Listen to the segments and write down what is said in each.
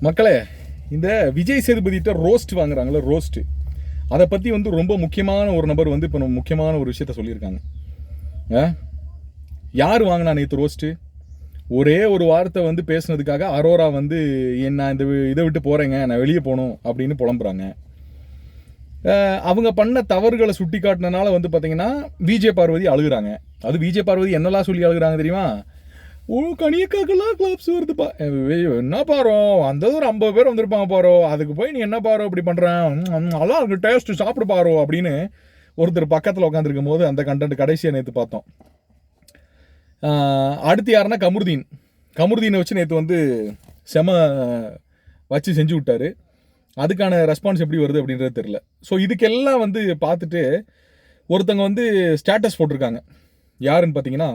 மக்களே இந்த விஜய் சேதுபதிட்ட ரோஸ்ட் வாங்குறாங்களே ரோஸ்ட். அதை பற்றி வந்து ரொம்ப முக்கியமான ஒரு நபர் வந்து இப்போ நம்ம முக்கியமான ஒரு விஷயத்த சொல்லியிருக்காங்க. ஆ? யார் வாங்கினா நேற்று ரோஸ்ட்டு ஒரே ஒரு வார்த்தை வந்து பேசுனதுக்காக அரோரா வந்து என்ன நான் இந்த இதை விட்டு போகிறேங்க நான் வெளியே போகணும் அப்படின்னு புலம்புறாங்க. அவங்க பண்ண தவறுகளை சுட்டி காட்டினால வந்து பார்த்தீங்கன்னா விஜே பார்வதி அழுகுறாங்க. அது விஜே பார்வதி என்னெல்லாம் சொல்லி அழுகுறாங்க தெரியுமா? ஓ கனியக்காக்கெல்லாம் கிளாப்ஸ் வருதுப்பா. என்ன பாரோ? அந்த ஒரு ஐம்பது பேர் வந்திருப்பாங்க பாரோ. அதுக்கு போய் நீ என்ன பாரோ இப்படி பண்ணுறேன் நல்லா இருக்கு டேஸ்ட்டு சாப்பிடு பாரோ அப்படின்னு ஒருத்தர் பக்கத்தில் உட்காந்துருக்கும் போது அந்த கண்டென்ட் கடைசியாக நேற்று பார்த்தோம். அடுத்து யாருன்னா கமருதீன். கமருதீனை வச்சு நேற்று வந்து செம வச்சு செஞ்சு விட்டாரு. அதுக்கான ரெஸ்பான்ஸ் எப்படி வருது அப்படின்றது தெரில ஸோ இதுக்கெல்லாம் வந்து பார்த்துட்டு ஒருத்தங்க வந்து ஸ்டேட்டஸ் போட்டிருக்காங்க. யாருன்னு பார்த்தீங்கன்னா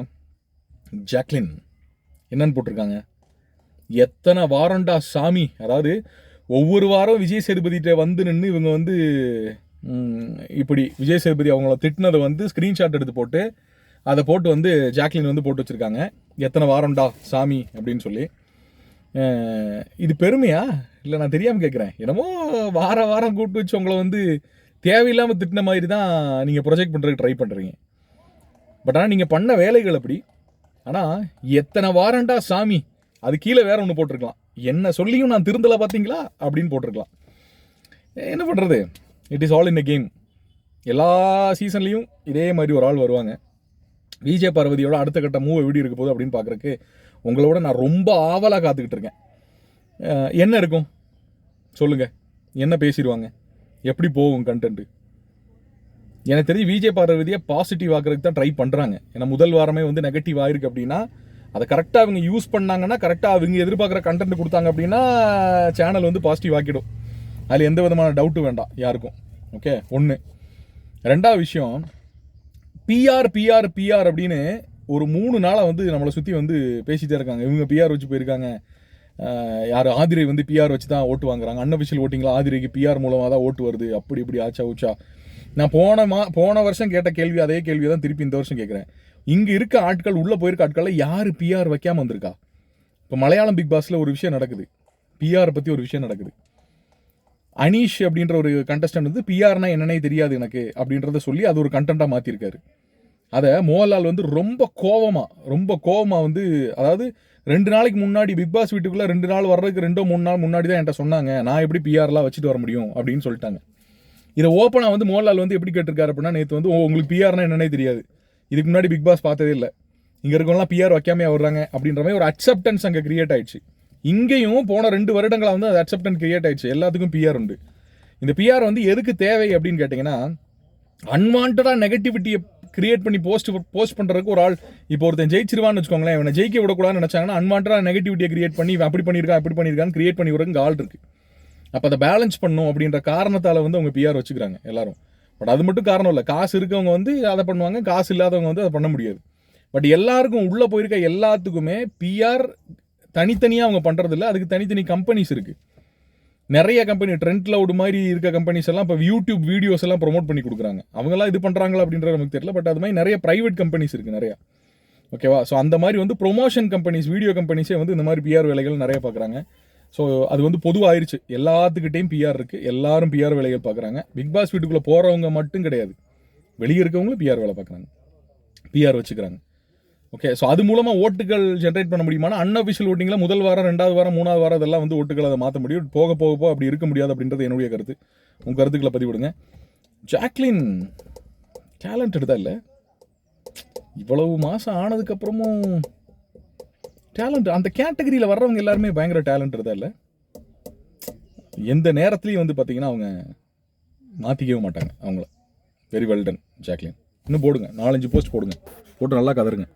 ஜாக்லின். என்னன்னு போட்டிருக்காங்க. எத்தனை வாரண்டா சாமி? அதாவது ஒவ்வொரு வாரம் விஜய் சேதுபதிகிட்ட வந்து நின்று இவங்க வந்து இப்படி விஜய் சேதுபதி அவங்கள திட்டினதை வந்து ஸ்க்ரீன்ஷாட் எடுத்து போட்டு அதை போட்டு வந்து ஜாக்லின் வந்து போட்டு வச்சுருக்காங்க. எத்தனை வாரம்டா சாமி அப்படின்னு சொல்லி. இது பெருமையா? இல்லை நான் தெரியாமல் கேட்குறேன் என்னமோ வார வாரம் கூப்பிட்டு வச்சு உங்களை வந்து தேவையில்லாமல் திட்டின மாதிரி தான் நீங்கள் ப்ரொஜெக்ட் பண்ணுறதுக்கு ட்ரை பண்ணுறீங்க பட் ஆனால் நீங்கள் பண்ண வேலைகள் அப்படி. ஆனால் எத்தனை வாரண்டா சாமி? அது கீழே வேற ஒன்று போட்டிருக்கலாம். என்ன சொல்லியும் நான் திருந்தலை பார்த்தீங்களா அப்படின்னு போட்டிருக்கலாம். என்ன பண்ணுறது it is all in the game எல்லா சீசன்லேயும் இதே மாதிரி ஒரு ஆள் வருவாங்க. விஜய் பார்வதியோட அடுத்த கட்ட மூவ் எப்படி இருக்க போகுது அப்படின்னு பார்க்குறக்கு உங்களோட நான் ரொம்ப ஆவலாக காத்துக்கிட்டு இருக்கேன். என்ன இருக்கும்? சொல்லுங்கள் என்ன பேசிடுவாங்க? எப்படி போகும் கண்டென்ட்டு எனக்கு தெரிஞ்சு விஜய் பார்வதியை பாசிட்டிவ் ஆக்கிறதுக்கு தான் ட்ரை பண்ணுறாங்க ஏன்னா முதல் வாரமே வந்து நெகட்டிவ் ஆயிருக்கு அப்படின்னா அதை கரெக்டாக அவங்க யூஸ் பண்ணாங்கன்னா கரெக்டாக அவங்க எதிர்பார்க்குற கண்டென்ட் கொடுத்தாங்க அப்படின்னா சேனல் வந்து பாசிட்டிவ் ஆக்கிடும். அதில் எந்த விதமான டவுட்டும் வேண்டாம் யாருக்கும். ஓகே ஒன்று ரெண்டாவது விஷயம் பிஆர் பிஆர் பிஆர் அப்படின்னு ஒரு மூணு நாளாக வந்து நம்மளை சுற்றி வந்து பேசிகிட்டே இருக்காங்க. இவங்க பிஆர் வச்சு போயிருக்காங்க. யார் ஆதிரை வந்து பிஆர் வச்சு தான் ஓட்டு வாங்குறாங்க. அன்அஃபிஷியல் ஓட்டிங்களா ஆதிரைக்கு பிஆர் மூலமாக தான் ஓட்டு வருது. அப்படி இப்படி ஆச்சா உச்சா நான் போன மா போன வருஷம் கேட்ட கேள்வி அதே கேள்வி தான் திருப்பி இந்த வருஷம் கேட்குறேன் இங்கே இருக்க ஆட்கள் உள்ளே போயிருக்க ஆட்களில் யார் பிஆர் வைக்காம வந்திருக்கா? இப்போ மலையாளம் பிக் பாஸில் ஒரு விஷயம் நடக்குது. பிஆர் பற்றி ஒரு விஷயம் நடக்குது. அனீஷ் அப்படின்ற ஒரு கண்டஸ்டன்ட் வந்து பிஆர்னா என்னன்னே தெரியாது எனக்கு அப்படின்றத சொல்லி அது ஒரு கண்டென்ட்டாக மாற்றிருக்காரு அதை மோகன்லால் வந்து ரொம்ப கோவமாக ரொம்ப கோவமாக வந்து அதாவது ரெண்டு நாளைக்கு முன்னாடி பிக் பாஸ் வீட்டுக்குள்ளே ரெண்டு நாள் வர்றதுக்கு ரெண்டோ மூணு நாள் முன்னாடி தான் என்கிட்ட சொன்னாங்க நான் எப்படி பிஆர்லாம் வச்சுட்டு வர முடியும் அப்படின்னு சொல்லிட்டாங்க. இதை ஓப்பனாக வந்து மோகன்லால் வந்து எப்படி கேட்டிருக்காரு அப்படின்னா நேற்று வந்து உங்களுக்கு பிஆர்னா என்னன்னே தெரியாது. இதுக்கு முன்னாடி பிக் பாஸ் பார்த்ததே இல்லை. இங்கே இருக்கவங்களாம் பிஆர் வைக்காமையாக வர்றாங்க அப்படின்ற மாதிரி ஒரு அக்செப்டன்ஸ் அங்கே கிரியேட் ஆயிடுச்சு. இங்கேயும் போன ரெண்டு வருடங்களாக வந்து அது அக்செப்டன்ஸ் கிரியேட் ஆயிடுச்சு. எல்லாத்துக்கும் பிஆர் உண்டு. இந்த பிஆர் வந்து எதுக்கு தேவை அப்படின்னு கேட்டிங்கன்னா அன்வான்டாக நெகட்டிவிட்டியை கிரியேட் பண்ணி போஸ்ட் போஸ்ட் பண்ணுறதுக்கு ஒரு ஆள் இப்போ ஒருத்தன் ஜெயிச்சிருவான்னு வச்சுக்கோங்களேன் இவனை ஜெயிக்க விடக்கூடாதுன்னு நினச்சாங்கன்னா அன்வான்டாக நெகட்டிவிட்டியை கிரியேட் பண்ணி இவன் அப்படி பண்ணியிருக்கான் இப்படி பண்ணியிருக்கான்னு கிரியேட் பண்ணி விடுறதுக்கு ஆள் இருக்குது அப்போ அதை பேலன்ஸ் பண்ணும் அப்படின்ற காரணத்தால் வந்து அவங்க பிஆர் வச்சுக்கிறாங்க எல்லாரும். பட் அது மட்டும் காரணம் இல்லை. காசு இருக்கவங்க வந்து அதை பண்ணுவாங்க காசு இல்லாதவங்க வந்து அதை பண்ண முடியாது. பட் எல்லாருக்கும் உள்ளே போயிருக்க எல்லாத்துக்குமே பிஆர் தனித்தனியாக அவங்க பண்ணுறதில்ல அதுக்கு தனித்தனி கம்பெனிஸ் இருக்குது நிறைய கம்பெனி ட்ரெண்ட் லவுட் மாதிரி இருக்க கம்பெனிஸ் எல்லாம் இப்போ யூடியூப் வீடியோஸ் எல்லாம் ப்ரோமோட் பண்ணி கொடுக்குறாங்க. அவங்களாம் இது பண்ணுறாங்களா அப்படின்றது நமக்கு தெரியல. பட் அது மாதிரி நிறைய ப்ரைவேட் கம்பெனிஸ் இருக்குது நிறையா. ஓகேவா ஸோ அந்த மாதிரி வந்து ப்ரொமோஷன் கம்பெனிஸ் வீடியோ கம்பெனிஸே வந்து இந்த மாதிரி பிஆர் வேலைகள் நிறைய பார்க்குறாங்க. ஸோ அது வந்து பொதுவாயிருச்சு. எல்லாத்துக்கிட்டையும் பிஆர் இருக்குது எல்லாரும் பிஆர் வேலைகள் பார்க்குறாங்க பிக் பாஸ் வீட்டுக்குள்ளே போகிறவங்க மட்டும் கிடையாது. வெளியே இருக்கவங்களும் பிஆர் வேலை பார்க்குறாங்க பிஆர் வச்சுக்கிறாங்க. ஓகே ஸோ அது மூலமாக ஓட்டுகள் ஜென்ரேட் பண்ண முடியுமானா அன்அஃபிஷியல் ஓட்டிங்கில் முதல் வாரம் ரெண்டாவது வாரம் மூணாவது வாரம் இதெல்லாம் வந்து ஓட்டுகளை அதை மாற்ற முடியும். போக போக போக அப்படி இருக்க முடியாது அப்படின்றது என்னுடைய கருத்து. உங்கள் கருத்துக்களை பதிவிடுங்க. ஜாக்லின் டேலண்ட் தான் இல்லை? இவ்வளவு மாதம் ஆனதுக்கப்புறமும் டேலண்ட் அந்த கேட்டகரியில் வர்றவங்க எல்லாருமே பயங்கர டேலண்ட் தான் இல்லை? எந்த நேரத்துலையும் வந்து பார்த்தீங்கன்னா அவங்க மாற்றிக்கவே மாட்டாங்க அவங்கள. வெரி வெல்டன் ஜாக்லின் இன்னும் போடுங்க நாலஞ்சு போஸ்ட் போடுங்க. போட்டு நல்லா கதருங்க.